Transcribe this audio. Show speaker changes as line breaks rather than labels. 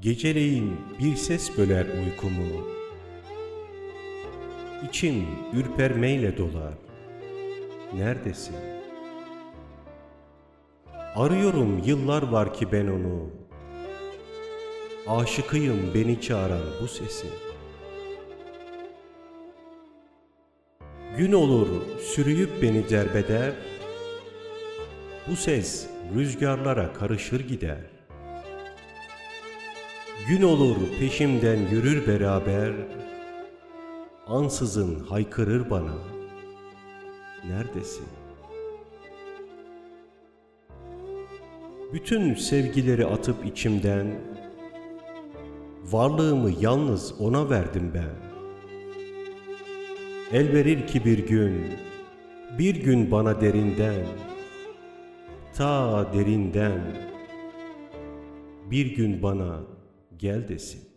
Geceleyin bir ses böler uykumu. İçim ürpermeyle dolar. Neredesin? Arıyorum yıllar var ki ben onu. Aşıkıyım beni çağıran bu sesi. Gün olur sürüyüp beni derbeder. Bu ses rüzgarlara karışır gider. Gün olur peşimden yürür beraber. Ansızın haykırır bana. Neredesin? Bütün sevgileri atıp içimden varlığımı yalnız ona verdim ben. El verir ki bir gün, bir gün bana derinden, ta derinden, bir gün bana gel desin.